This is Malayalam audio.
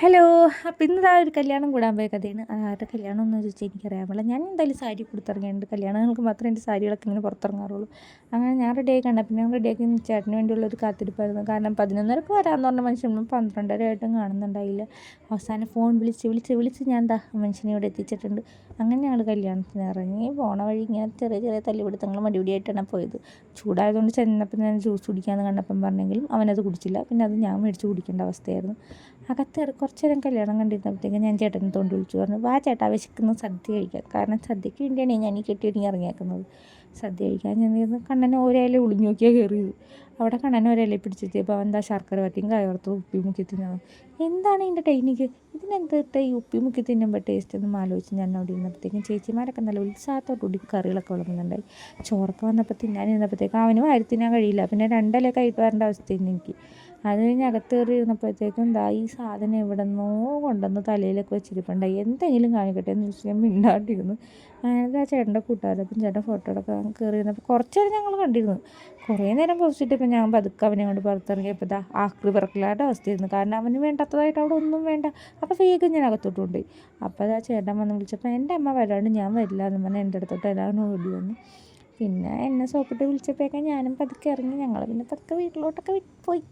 ഹലോ അപ്പം ഇന്ന് ആ ഒരു കല്യാണം കൂടാൻ പോയ കഥയാണ്. ആരുടെ കല്യാണം എന്ന് ചോദിച്ചാൽ എനിക്കറിയാൻ പാടില്ല ഞാൻ എന്തായാലും സാരി കൊടുത്തിറങ്ങിയിട്ടുണ്ട് കല്യാണങ്ങൾക്ക് മാത്രമേ എന്റെ സാരികളൊക്കെ ഇങ്ങനെ പുറത്തിറങ്ങാറുള്ളൂ. അങ്ങനെ ഞാൻ റെഡിയായി കണ്ട. പിന്നെ ഞാൻ റെഡിയാക്കി ചേട്ടന് വേണ്ടിയുള്ള ഒരു കാത്തിരിപ്പായിരുന്നു. കാരണം പതിനൊന്നരക്ക് വരാമെന്ന് പറഞ്ഞ മനുഷ്യൻ പന്ത്രണ്ടര ആയിട്ടും കാണുന്നുണ്ടായില്ല. അവസാനം ഫോൺ വിളിച്ച് വിളിച്ച് വിളിച്ച് ഞാൻ എന്താ മനുഷ്യനെ ഇവിടെ എത്തിച്ചിട്ടുണ്ട്. അങ്ങനെ ഞങ്ങൾ കല്യാണത്തിന് ഇറങ്ങി. പോണ വഴി ഇങ്ങനെ ചെറിയ ചെറിയ തല്ലിപിടുത്തങ്ങൾ മടിപിടിയായിട്ടാണ് പോയത്. ചൂടായതുകൊണ്ട് ചെന്നപ്പോൾ ഞാൻ ജ്യൂസ് കുടിക്കാമെന്ന് കണ്ടപ്പം പറഞ്ഞെങ്കിലും അവനത് കുടിച്ചില്ല. പിന്നെ അത് ഞാൻ മേടിച്ച് കുടിക്കേണ്ട അവസ്ഥയായിരുന്നു. അകത്ത് കുറച്ച് നേരം കല്യാണം കണ്ടിരുന്നപ്പോഴത്തേക്കും ഞാൻ ചേട്ടനെ തോണ്ടി വിളിച്ചു. പറഞ്ഞു വാ ചേട്ടാ വിശക്കുന്ന. സദ്യ കഴിക്കാം. കാരണം സദ്യയ്ക്ക് വേണ്ടിയാണ് ഞാൻ ഈ കെട്ടിയൊരുങ്ങി ഇറങ്ങിയേക്കുന്നത്. സദ്യ കഴിക്കാൻ ചെന്നിരുന്ന്. കണ്ണൻ ഒരേല ഒളിഞ്ഞു നോക്കിയാൽ കയറിയത്. അവിടെ കണ്ണൻ ഒരേല പിടിച്ചെത്തിയപ്പോൾ അവൻ എന്താ ശർക്കര വറ്റിയും കയർത്ത് ഉപ്പി മുക്കി തിന്നണം എന്താണ് ഇതിന്റെ ടൈനിക്ക് ഇതിനെന്തിട്ട് ഈ ഉപ്പി മുക്കി തിന്നുമ്പോൾ ടേസ്റ്റ് ഒന്നും ആലോചിച്ച് ഞാൻ അവിടെ ഇരുന്നപ്പോഴത്തേക്കും ചേച്ചിമാരൊക്കെ നല്ല ഉത്സാഹത്തോടുകൂടി കറികളൊക്കെ വിളമ്പുന്നുണ്ടായി. ചോറൊക്കെ വന്നപ്പോൾ തിന്നാൻ ഇരുന്നപ്പോഴത്തേക്കും അവന് വാരി തിന്നാൻ കഴിയില്ല. പിന്നെ രണ്ടല വരേണ്ട അവസ്ഥയായിരുന്നു എനിക്ക്. അത് കഴിഞ്ഞ് അകത്ത് കയറി ഇരുന്നപ്പോഴത്തേക്കും എന്താ ഈ സാധനം എവിടെന്നോ കൊണ്ടുവന്ന് തലയിലൊക്കെ വെച്ചിരിപ്പുണ്ടായി എന്തെങ്കിലും കാണിക്കട്ടെ എന്ന് ഞാൻ മിണ്ടാണ്ടിരുന്നു. അങ്ങനെ ആ ചേട്ടന്റെ കൂട്ടുകാരപ്പം ചേട്ടൻ ഫോട്ടോ എടുക്കാൻ കയറി ഇരുന്നപ്പോൾ കുറച്ച് നേരം ഞങ്ങൾ കണ്ടിരുന്നു. കുറേ നേരം പോസിറ്റിപ്പോൾ ഞാൻ പതുക്കെ അവനെ കൊണ്ട് പുറത്തിറങ്ങിയപ്പോൾ ഇതാ ആക്രി പിറക്കലായിട്ട് അവസ്ഥയായിരുന്നു. കാരണം അവന് വേണ്ടാത്തതായിട്ട് അവിടെ ഒന്നും വേണ്ട. അപ്പോൾ വേഗം ഞാൻ അകത്തോട്ട് കൊണ്ടുപോയി. അപ്പോൾ ആ ചേട്ടൻ വന്ന് വിളിച്ചപ്പോൾ എന്റെ അമ്മ വരാണ്ട് ഞാൻ വരില്ല എന്ന് പറഞ്ഞാൽ എന്റെ അടുത്തോട്ട് എല്ലാവരും ഓടി വന്നു. പിന്നെ എന്നെ സോപ്പിട്ട് വിളിച്ചപ്പോഴേക്കാൻ ഞാനും പതുക്കെ ഇറങ്ങി. ഞങ്ങൾ പിന്നെ പതുക്കെ വീട്ടിലോട്ടൊക്കെ പോയി.